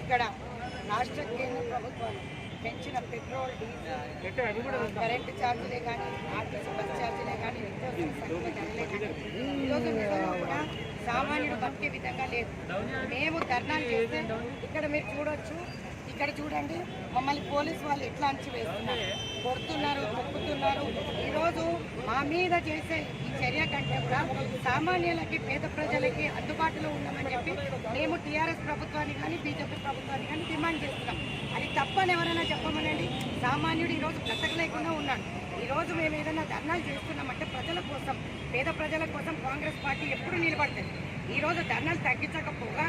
ఇక్కడ రాష్ట్ర కేంద్ర ప్రభుత్వాలు పెంచిన పెట్రోల్ డీజిల్ కరెంట్ ఛార్జీలే కానీ ఆర్టీసీ బస్ ఛార్జీలే కానీ కానీ ఈరోజు కూడా సామాన్యుడు బతికే విధంగా లేదు. మేము ధర్నాలు చేస్తే ఇక్కడ మీరు చూడొచ్చు ఇక్కడ చూడండి మమ్మల్ని పోలీసు వాళ్ళు ఎట్లా అంచి వేస్తున్నారు కొడుతున్నారు తొక్కుతున్నారు. ఈరోజు మా మీద చేసే ఈ చర్య కంటే సామాన్యులకి పేద ప్రజలకి అందుబాటులో ఉన్నామని చెప్పి మేము టీఆర్ఎస్ ప్రభుత్వాన్ని కానీ బీజేపీ ప్రభుత్వాన్ని కానీ డిమాండ్ చేస్తున్నాం. అది తప్పని ఎవరైనా చెప్పమనండి. సామాన్యుడు ఈరోజు బ్రతకలేకుండా ఉన్నాడు. ఈరోజు మేము ఏదైనా ధర్నాలు చేస్తున్నామంటే ప్రజల కోసం పేద ప్రజల కోసం కాంగ్రెస్ పార్టీ ఎప్పుడు నిలబడుతుంది. ఈరోజు ధర్నాలు తగ్గించకపోగా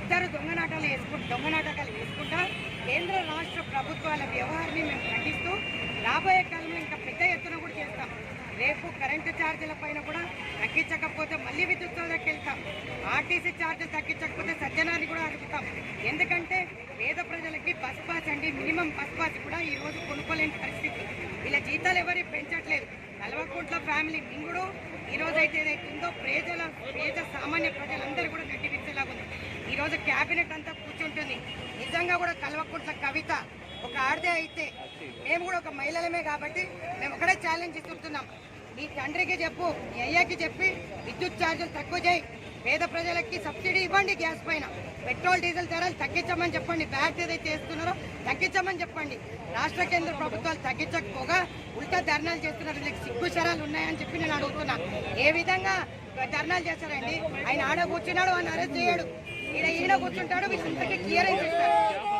ఇద్దరు దొంగనాటకాలు వేసుకుంటూ దొంగ నాటకాలు వేసుకుంటా కేంద్ర రాష్ట్ర ప్రభుత్వాల వ్యవహారాన్ని మేము ఖండిస్తూ రాబోయే రేపు కరెంటు ఛార్జీల పైన కూడా తగ్గించకపోతే మళ్ళీ విద్యుత్ దగ్గరికి వెళ్తాం ఆర్టీసీ ఛార్జీలు తగ్గించకపోతే సజ్జనాన్ని కూడా అడుగుతాం. ఎందుకంటే పేద ప్రజలకి బస్ పాస్ అండి మినిమం బస్ పాస్ కూడా ఈరోజు కొనుక్కోలేని పరిస్థితి. వీళ్ళ జీతాలు ఎవరి పెంచట్లేదు. కల్వకుంట్ల ఫ్యామిలీ మింగుడు కూడా రోజు అయితే ఏదైతే ఉందో ప్రజల పేద సామాన్య ప్రజలందరూ కూడా నటిపించేలాగా ఉంది. క్యాబినెట్ అంతా కూర్చుంటుంది. నిజంగా కూడా కల్వకుంట్ల కవిత ఒక ఆడదే అయితే మేము కూడా ఒక మహిళలమే కాబట్టి మేము ఒకడే ఛాలెంజ్ ఇస్తున్నాం నీ తండ్రికి చెప్పు నీ అయ్యాకి చెప్పి విద్యుత్ ఛార్జీలు తక్కువ చేయి. పేద ప్రజలకి సబ్సిడీ ఇవ్వండి గ్యాస్ పైన. పెట్రోల్ డీజిల్ ధరలు తగ్గించమని చెప్పండి. బ్యాట్ ఏదైతే చేస్తున్నారో తగ్గించమని చెప్పండి. రాష్ట్ర కేంద్ర ప్రభుత్వాలు తగ్గించకపోగా ఉల్టా ధర్నాలు చేస్తున్నారు. వీళ్ళకి సిగ్గు శరాలు ఉన్నాయని చెప్పి నేను అడుగుతున్నా. ఏ విధంగా ధర్నాలు చేస్తారండి? ఆయన ఆడ కూర్చున్నాడు ఆయన అరెస్ట్ చేయడు. ఈయన ఈయన కూర్చుంటాడు వీళ్ళంతకీ క్లియరెన్స్ ఇస్తారు.